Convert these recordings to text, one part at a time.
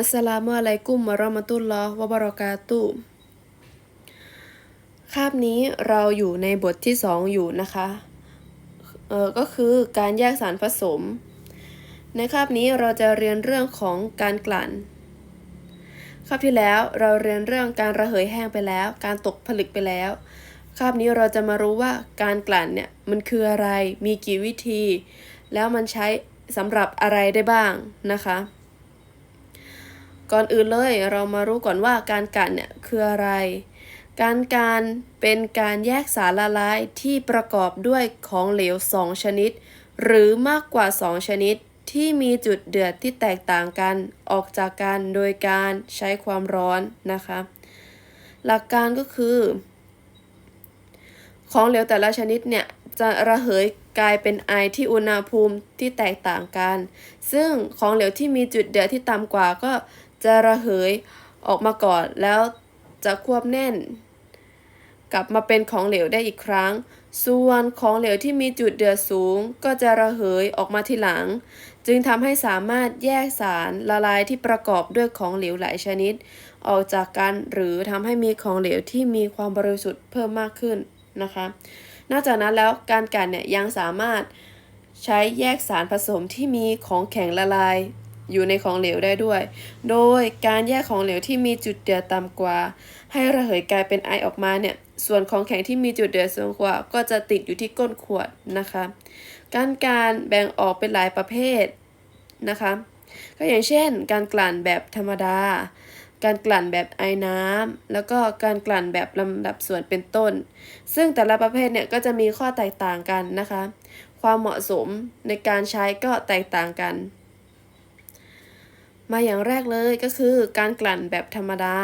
อัสสลามุอะลัยกุมวะเราะมะตุลลอฮ์วะบะเราะกาตุคาบนี้เราอยู่ในบทที่สองอยู่นะคะ เออก็คือการแยกสารผสม ในคาบนี้เราจะเรียนเรื่องของการกลั่น คาบที่แล้วเราเรียนเรื่องการระเหยแห้งไปแล้ว การตกผลึกไปแล้ว คาบนี้เราจะมารู้ว่าการกลั่นเนี่ยมันคืออะไร มีกี่วิธี แล้วมันใช้สำหรับอะไรได้บ้างนะคะ ก่อนอื่นเลยเรามารู้ก่อนว่าการกันเนี่ยคืออะไร การการเป็นการแยกสารละลายที่ประกอบด้วยของเหลว 2 ชนิด หรือมากกว่า 2 ชนิดที่มีจุดเดือดที่แตกต่างกันออกจากกันโดยการใช้ความร้อนนะคะ หลักการก็คือ ของเหลวแต่ละชนิดเนี่ยจะระเหยกลายเป็นไอที่อุณหภูมิที่แตกต่างกัน ซึ่งของเหลวที่มีจุดเดือดที่ต่ำกว่าก็ จะระเหยออกมาก่อนแล้วจะควบแน่น กลับมาเป็นของเหลวได้อีกครั้ง ส่วนของเหลวที่มีจุดเดือดสูง ก็จะระเหยออกมาทีหลัง จึงทำให้สามารถแยกสารละลายที่ประกอบด้วยของเหลวหลายชนิด ออกจากกันหรือทำให้มีของเหลวที่มีความบริสุทธิ์เพิ่มมากขึ้นนะคะ นอกจากนั้นแล้วการกันเนี่ยยังสามารถใช้แยกสารผสมที่มีของแข็งละลาย อยู่ในของเหลวได้ด้วย โดยการแยกของเหลวที่มีจุดเดือดต่ำกว่า ให้ระเหยกลายเป็นไอออกมาเนี่ย ส่วนของแข็งที่มีจุดเดือดสูงกว่า ก็จะติดอยู่ที่ก้นขวดนะคะ การการแบ่งออกเป็นหลายประเภทนะคะ ก็อย่างเช่น การกลั่นแบบธรรมดา การกลั่นแบบไอน้ำแล้วก็การกลั่นแบบลำดับส่วนเป็นต้น ซึ่งแต่ละประเภทเนี่ยก็จะมีข้อแตกต่างกันนะคะ ความเหมาะสมในการใช้ก็แตกต่างกัน มาอย่างแรกเลยก็คือการกลั่นแบบธรรมดา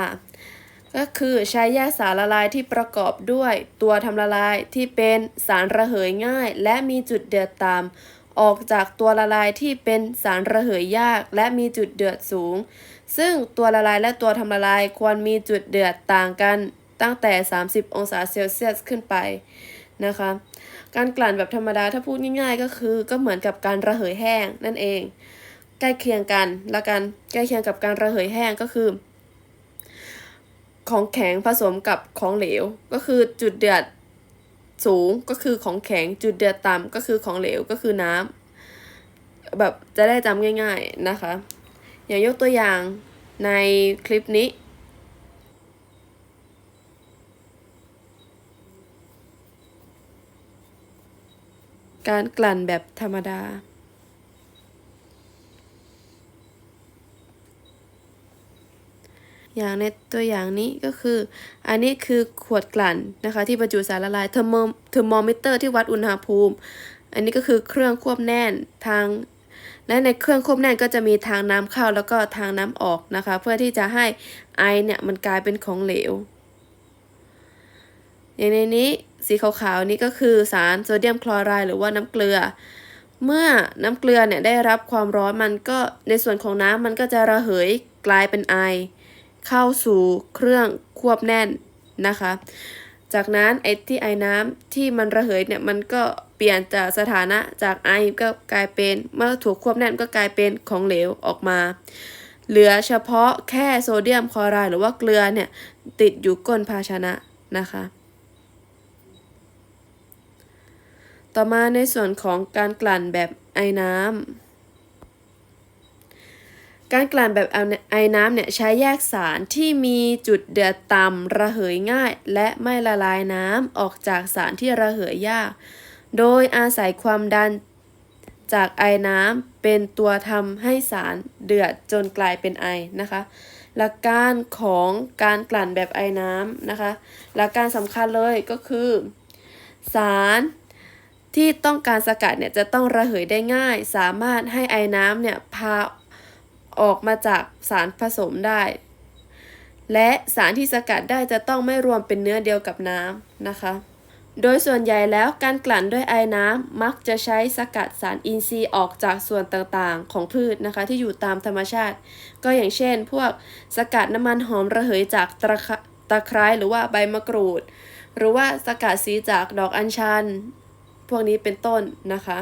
ก็คือใช้แยกสารละลายที่ประกอบด้วยตัวทำละลายที่เป็นสารระเหยง่าย และมีจุดเดือดต่ำออกจากตัวละลายที่เป็นสารระเหยยาก และมีจุดเดือดสูง ซึ่งตัวละลายและตัวทำละลายควรมีจุดเดือดต่างกันตั้งแต่ 30 องศาเซลเซียสขึ้นไปนะคะ การกลั่นแบบธรรมดาถ้าพูดง่ายๆ ก็คือก็เหมือนกับการระเหยแห้งนั่นเอง ใกล้เคียงกันละกันใกล้เคียงกับการระเหยแห้งก็คือ ของแข็งผสมกับของเหลว ก็คือจุดเดือดสูงก็คือของแข็งจุดเดือดต่ำก็คือของเหลวก็คือน้ำแบบจะได้จำง่าย ๆนะคะ อย่างยกตัวอย่างในคลิปนี้การกลั่นแบบธรรมดา อย่างในตัวอย่างนี้ก็คือ อันนี้คือขวดกลั่นนะคะ ที่บรรจุสารละลายเทอร์โมเทอร์โมมิเตอร์ที่วัดอุณหภูมิ อันนี้ก็คือเครื่องควบแน่นทางและในเครื่องควบแน่นก็จะมีทางน้ำเข้าแล้วก็ทางน้ำออกนะคะ เพื่อที่จะให้ไอเนี่ยมันกลายเป็นของเหลว อย่างในนี้สีขาวๆนี้ก็คือสารโซเดียมคลอไรด์หรือว่าน้ำเกลือ เมื่อน้ำเกลือเนี่ยได้รับความร้อนมันก็ในส่วนของน้ำมันก็จะระเหยกลายเป็นไอ เข้าสู่เครื่องควบแน่นนะคะ จากนั้นไอที่ไอน้ำที่มันระเหยเนี่ยมันก็เปลี่ยนจากสถานะจากไอก็กลายเป็นเมื่อถูกควบแน่นก็กลายเป็นของเหลวออกมา เหลือเฉพาะแค่โซเดียมคลอไรด์หรือว่าเกลือเนี่ยติดอยู่ก้นภาชนะนะคะต่อมาในส่วนของการกลั่นแบบไอน้ำ การกลั่นแบบไอน้ำเนี่ยใช้แยกสารที่มีจุดเดือดต่ำระเหยง่าย และไม่ละลายน้ำออกจากสารที่ระเหยยาก โดยอาศัยความดันจากไอน้ำเป็นตัวทำให้สารเดือดจนกลายเป็นไอนะคะหลักการของการกลั่นแบบไอน้ำนะคะ หลักการสำคัญเลยก็คือ สารที่ต้องการสกัดเนี่ยจะต้องระเหยได้ง่าย สามารถให้ไอน้ำเนี่ยพา ออกมาจากสารผสมได้ และสารที่สกัดได้จะต้องไม่รวมเป็นเนื้อเดียวกับน้ำนะคะ โดยส่วนใหญ่แล้วการกลั่นด้วยไอ้น้ำมักจะใช้สกัดสารอินทรีย์ออกจากส่วนต่างๆ ของพืชนะคะที่อยู่ตามธรรมชาติ ก็อย่างเช่น พวกสกัดน้ำมันหอมระเหยจากตะตะไคร้หรือว่าใบมะกรูด หรือว่าสกัดสีจากดอกอัญชัน พวกนี้เป็นต้นนะคะ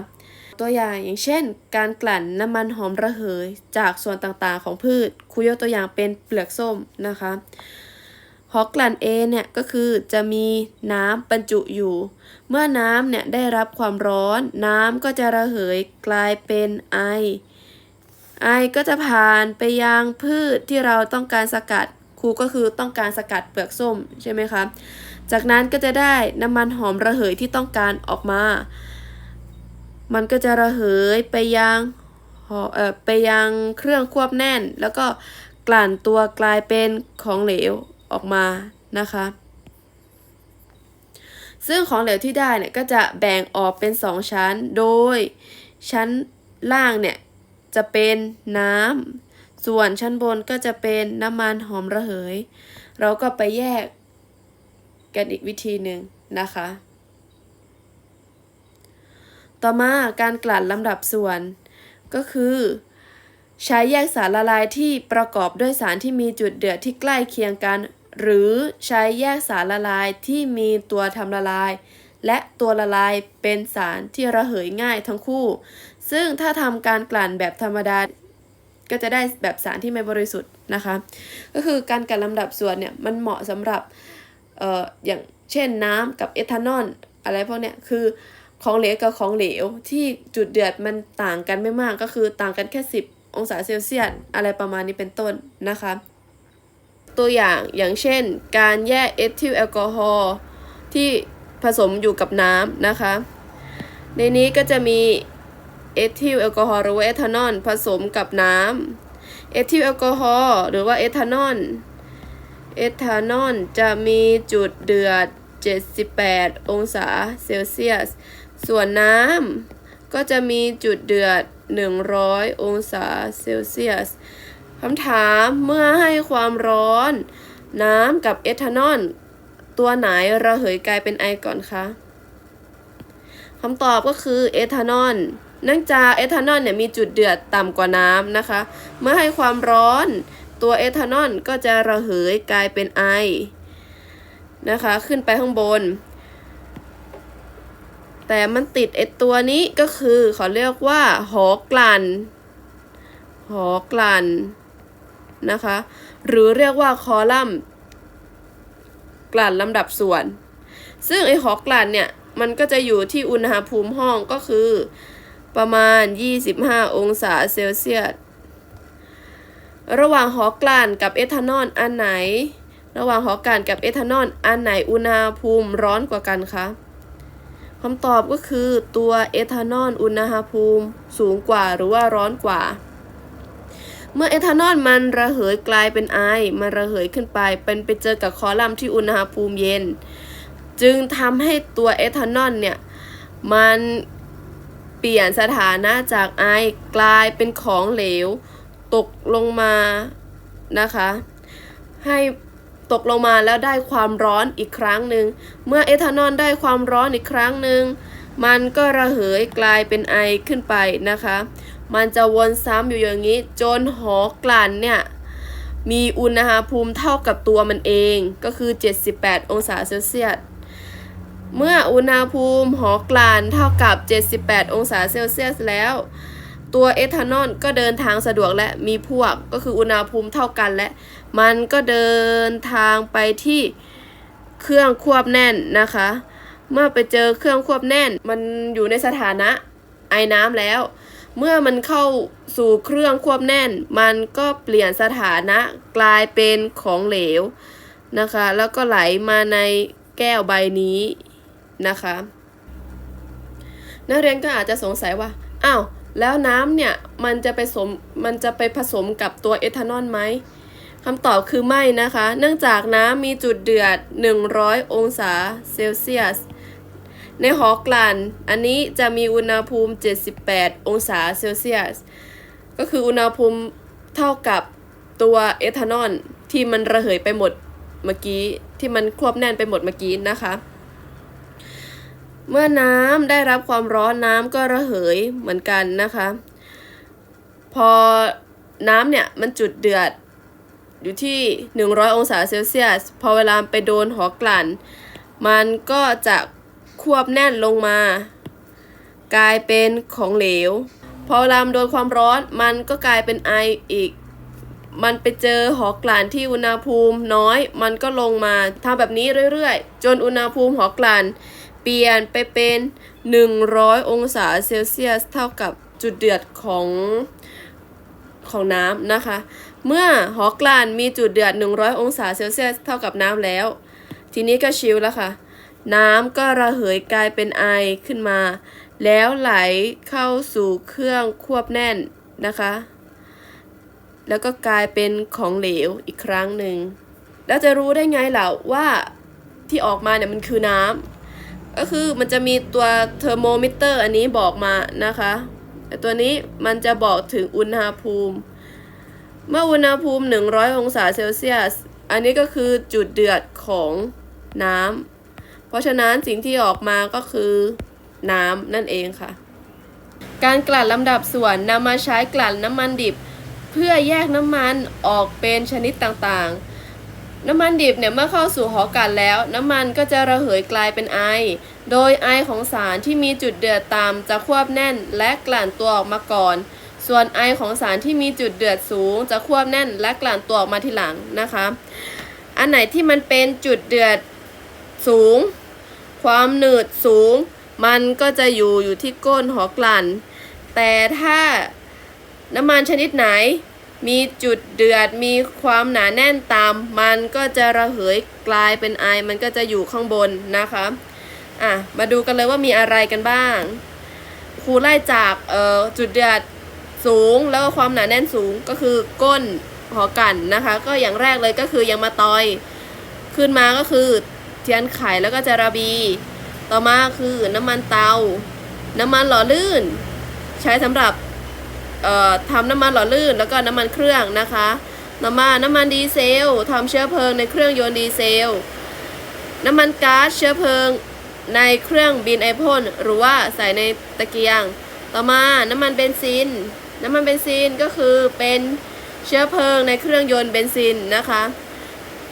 ตัวอย่างอย่างเช่น การกลั่นน้ำมันหอมระเหยจากส่วนต่างๆของพืชครูยกตัวอย่างเป็นเปลือกส้มนะคะหอกลั่น A เนี่ยก็คือจะมีน้ำบรรจุอยู่ เมื่อน้ำเนี่ยได้รับความร้อน น้ำก็จะระเหยกลายเป็นไอ ไอก็จะผ่านไปยังพืชที่เราต้องการสกัดครูก็คือต้องการสกัดเปลือกส้มใช่ไหมคะ จากนั้นก็จะได้น้ำมันหอมระเหยที่ต้องการออกมา มันก็จะระเหยไปยังหอเอ่อไปยังเครื่องควบแน่น แล้วก็กลั่นตัวกลายเป็นของเหลวออกมานะคะ ซึ่งของเหลวที่ได้เนี่ยก็จะแบ่งออกเป็น 2 ชั้น โดยชั้นล่างเนี่ยจะเป็นน้ำ ส่วนชั้นบนก็จะเป็นน้ำมันหอมระเหย เราก็ไปแยกกันอีกวิธีหนึ่งนะคะ ต่อมาการกลั่นลำดับส่วน ก็คือ ใช้แยกสารละลายที่ประกอบด้วยสารที่มีจุดเดือดที่ใกล้เคียงกัน หรือใช้แยกสารละลายที่มีตัวทำละลาย และตัวละลายเป็นสารที่ระเหยง่ายทั้งคู่ ซึ่งถ้าทำการกลั่นแบบธรรมดาก็จะได้แบบสารที่ไม่บริสุทธิ์นะคะ ก็คือการกลั่นลำดับส่วนเนี่ยมันเหมาะสำหรับเอ่ออย่างเช่นน้ำกับเอทานอลอะไรพวกเนี้ยคือ ของเหลวกับของเหลวที่จุดเดือดมันต่างกันไม่มากก็คือต่างกันแค่ 10 องศาเซลเซียสอะไรประมาณนี้เป็นต้นนะคะ ตัวอย่างอย่างเช่น การแยกเอทิลแอลกอฮอล์ที่ผสมอยู่กับน้ำนะคะ ในนี้ก็จะมีเอทิลแอลกอฮอล์หรือว่าเอทานอลผสมกับน้ำเอทิลแอลกอฮอล์หรือว่าเอทานอลเอทานอลจะมีจุดเดือด 78 องศาเซลเซียส ส่วนน้ำก็จะมีจุดเดือด 100 องศาเซลเซียสคำถามเมื่อให้ความร้อน น้ำกับเอทานอลตัวไหนระเหยกลายเป็นไอก่อนคะคำตอบก็คือเอทานอลเนื่องจากเอทานอลเนี่ยมีจุดเดือดต่ำกว่าน้ำนะคะ เมื่อให้ความร้อนตัวเอทานอลก็จะระเหยกลายเป็นไอนะคะ ขึ้นไปข้างบน แต่มันติดไอตัวนี้ก็คือเขาเรียกว่า หอกลั่นหอกลั่นนะคะ หรือเรียกว่าคอลัมน์กลั่นลำดับส่วน ซึ่งไอหอกลั่นเนี่ย มันก็จะอยู่ที่อุณหภูมิห้องก็คือ ประมาณ 25 องศาเซลเซียสระหว่างหอกลั่นกับเอทานอลอันไหน ระหว่างหอกลั่นกับเอทานอลอันไหนอุณหภูมิร้อนกว่ากันคะ คำตอบก็คือตัวเอทานอลอุณหภูมิสูงกว่าหรือว่าร้อนกว่า เมื่อเอทานอลมันระเหยกลายเป็นไอ มันระเหยขึ้นไป เป็นไปเจอกับคอลัมน์ที่อุณหภูมิเย็น จึงทำให้ตัวเอทานอลเนี่ย มันเปลี่ยนสถานะจากไอกลายเป็นของเหลว ตกลงมานะคะ ให้ ตกลงมาแล้วได้ความร้อนอีกครั้งหนึ่ง เมื่อเอทานอลได้ความร้อนอีกครั้งหนึ่ง มันก็ระเหยกลายเป็นไอขึ้นไปนะคะ มันจะวนซ้ำอยู่อย่างนี้ จนหอกลั่นเนี่ย มีอุณหภูมิเท่ากับตัวมันเองก็คือ 78 องศาเซลเซียส เมื่ออุณหภูมิหอกลั่นเท่ากับ 78 องศาเซลเซียสแล้วตัวเอทานอลก็เดินทางสะดวกและมีพวกก็คืออุณหภูมิเท่ากันและ มันก็เดินทางไปที่เครื่องควบแน่นนะคะ เมื่อไปเจอเครื่องควบแน่น มันอยู่ในสถานะไอน้ำแล้ว เมื่อมันเข้าสู่เครื่องควบแน่น มันก็เปลี่ยนสถานะกลายเป็นของเหลวนะคะ แล้วก็ไหลมาในแก้วใบนี้นะคะ นักเรียนก็อาจจะสงสัยว่าอ้าวแล้วน้ำเนี่ยมันจะไปสมมันจะไปผสมกับตัวเอทานอลไหม คำตอบคือไม่นะคะ เนื่องจากน้ำมีจุดเดือด 100 องศาเซลเซียส ในหอกลั่นอันนี้จะมีอุณหภูมิ 78 องศาเซลเซียส ก็คืออุณหภูมิเท่ากับตัวเอทานอลที่มันระเหยไปหมดเมื่อกี้ที่มันควบแน่นไปหมดเมื่อกี้นะคะ เมื่อน้ำได้รับความร้อนน้ำก็ระเหยเหมือนกันนะคะ พอน้ำเนี่ยมันจุดเดือด อยู่ที่ 100 องศาเซลเซียส พอเวลาไปโดนหอกลั่น มันก็จะควบแน่นลงมา กลายเป็นของเหลว พอเวลาโดนความร้อนมันก็กลายเป็นไออีก มันไปเจอหอกลั่นที่อุณหภูมิน้อย มันก็ลงมาทำแบบนี้เรื่อยๆ จนอุณหภูมิหอกลั่นเปลี่ยนไปเป็น 100 องศาเซลเซียส เท่ากับจุดเดือดของของน้ำนะคะ เมื่อหอกลั่นมีจุดเดือด 100 องศาเซลเซียสเท่ากับน้ำแล้ว ทีนี้ก็ชิลแล้วค่ะ น้ำก็ระเหยกลายเป็นไอขึ้นมา แล้วไหลเข้าสู่เครื่องควบแน่นนะคะ แล้วก็กลายเป็นของเหลวอีกครั้งหนึ่งแล้วจะรู้ได้ไงเหล่าว่าที่ออกมาเนี่ยมันคือน้ำก็คือมันจะมีตัวเทอร์โมมิเตอร์อันนี้บอกมานะคะแต่ตัวนี้มันจะบอกถึงอุณหภูมิ เมื่ออุณหภูมิ 100 องศาเซลเซียส อันนี้ก็คือจุดเดือดของน้ำ เพราะฉะนั้นสิ่งที่ออกมาก็คือน้ำนั่นเองค่ะ การกลั่นลำดับส่วนนำมาใช้กลั่นน้ำมันดิบ เพื่อแยกน้ำมันออกเป็นชนิดต่างๆ น้ำมันดิบเนี่ยเมื่อเข้าสู่หอกันแล้ว น้ำมันก็จะระเหยกลายเป็นไอ โดยไอของสารที่มีจุดเดือดต่ำจะควบแน่นและกลั่นตัวออกมาก่อน ส่วนไอของสารที่มีจุดเดือดสูง จะควบแน่นและกลั่นตัวออกมาทีหลังนะคะ อันไหนที่มันเป็นจุดเดือดสูง ความหนืดสูง มันก็จะอยู่อยู่ที่ก้นหอกลั่น แต่ถ้าน้ำมันชนิดไหนมีจุดเดือดมีความหนาแน่นตาม มันก็จะระเหยกลายเป็นไอ มันก็จะอยู่ข้างบนนะคะอะมาดูกันเลยว่ามีอะไรกันบ้าง ครูไล่จากเอ่อจุดเดือด สูงแล้วก็ความหนาแน่นสูงก็คือก้นหอกันนะคะ ก็อย่างแรกเลยก็คือยังมาตอยขึ้นมาก็คือเทียนไขแล้วก็จาระบี ต่อมาคือน้ำมันเตา น้ำมันหล่อลื่น ใช้สำหรับทำน้ำมันหล่อลื่น แล้วก็น้ำมันเครื่องนะคะต่อมาน้ำมันดีเซลทำเชื้อเพลิงในเครื่องยนต์ดีเซล น้ำมันก๊าซเชื้อเพลิงในเครื่องบินไอพ่นหรือว่าใส่ในตะเกียง ต่อมาน้ำมันเบนซิน น้ำมันเบนซินก็คือเป็นเชื้อเพลิงในเครื่องยนต์เบนซินนะคะ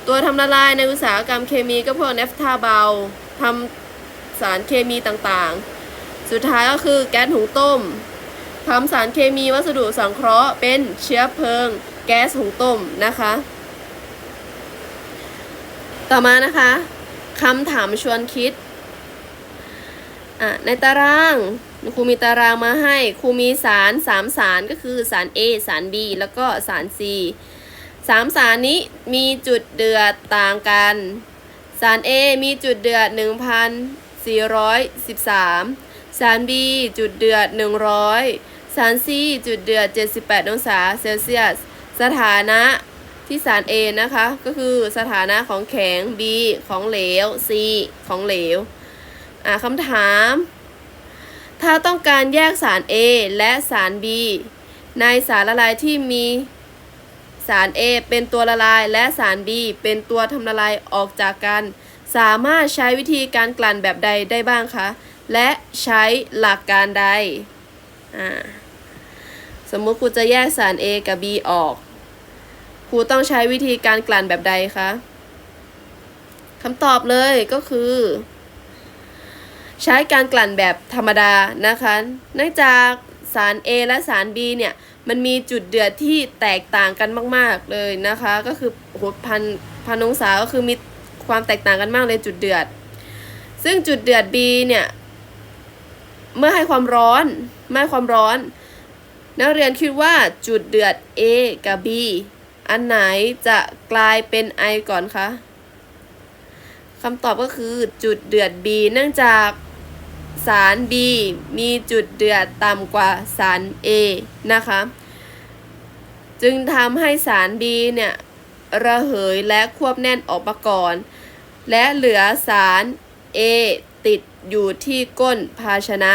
ตัวทำละลายในอุตสาหกรรมเคมีก็พวกเนฟทาเบาทำสารเคมีต่างๆ สุดท้ายก็คือแก๊สหุงต้มทำสารเคมีวัสดุสังเคราะห์เป็นเชื้อเพลิง แก๊สหุงต้มนะคะ ต่อมานะคะคำถามชวนคิดอะในตาราง ครูมีตารางมาให้ครูมีสารสามสารก็คือสาร A สาร B แล้วก็สาร C สามสารนี้มีจุดเดือดต่างกัน สาร A มีจุดเดือด 1,413 สาร B จุดเดือด 100 สาร C จุดเดือด 78 องศาเซลเซียส สถานะที่สาร A นะคะ ก็คือสถานะของแข็ง B ของเหลว C ของเหลว อ่าคำถาม ถ้าต้องการแยกสาร A และสาร B ในสารละลายที่มีสาร A เป็นตัวละลายและสาร B เป็นตัวทำละลายออกจากกัน สามารถใช้วิธีการกลั่นแบบใดได้บ้างคะ และใช้หลักการใด สมมุติครูจะแยกสาร A กับ B ออก ครูต้องใช้วิธีการกลั่นแบบใดคะคำตอบเลยก็คือ ใช้การกลั่นแบบธรรมดานะคะเนื่องจากสาร A และสาร B เนี่ยมันมีจุดเดือดที่แตกต่างกันมาก ๆเลยนะคะ ก็คือโหพันพันองศาก็คือมีความแตกต่างกันมากเลยจุดเดือด ซึ่งจุดเดือด B เนี่ยเมื่อให้ความร้อนเมื่อให้ความร้อน นักเรียนคิดว่าจุดเดือด A กับ B อันไหนจะกลายเป็นไอก่อนคะคำตอบก็คือจุดเดือด B เนื่องจาก สาร B มีจุดเดือดต่ำกว่าสาร A นะคะ จึงทำให้สาร B เนี่ยระเหยและควบแน่นออกมาก่อน และเหลือสาร A ติดอยู่ที่ก้นภาชนะ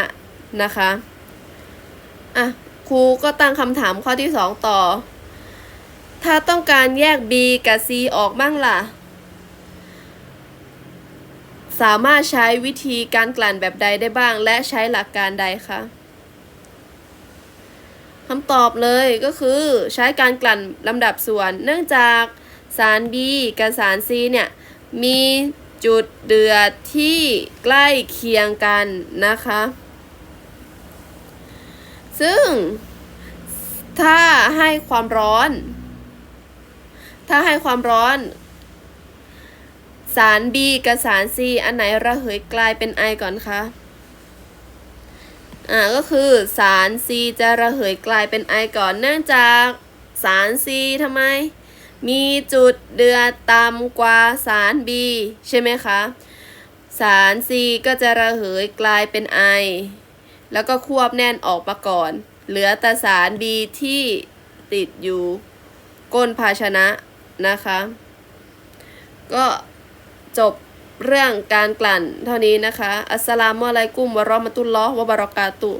นะคะ อะ ครูก็ตั้งคำถามข้อที่ 2 ต่อ ถ้าต้องการแยก B กับ C ออกบ้างล่ะ สามารถใช้วิธีการกลั่นแบบใดได้บ้าง และใช้หลักการใดคะคำตอบเลยก็คือใช้การกลั่นลำดับส่วน เนื่องจากสาร B กับสาร C เนี่ยมีจุดเดือดที่ใกล้เคียงกันนะคะ ซึ่งถ้าให้ความร้อน ถ้าให้ความร้อน สาร B กับสาร C อันไหนระเหยกลายเป็นไอก่อนคะอ่าก็คือสาร C จะระเหยกลายเป็นไอก่อนเนื่องจากสาร C ทำไม มีจุดเดือดต่ำกว่าสาร B ใช่ไหมคะสาร C ก็จะระเหยกลายเป็นไอ แล้วก็ควบแน่นออกมาก่อน เหลือแต่สาร B ที่ติดอยู่ก้นภาชนะนะคะ ก็ จบเรื่องการกลั่นเท่านี้นะคะ อัสสลามุอะลัยกุมวะรอมะตุลลอฮ์วะบารอกาตุ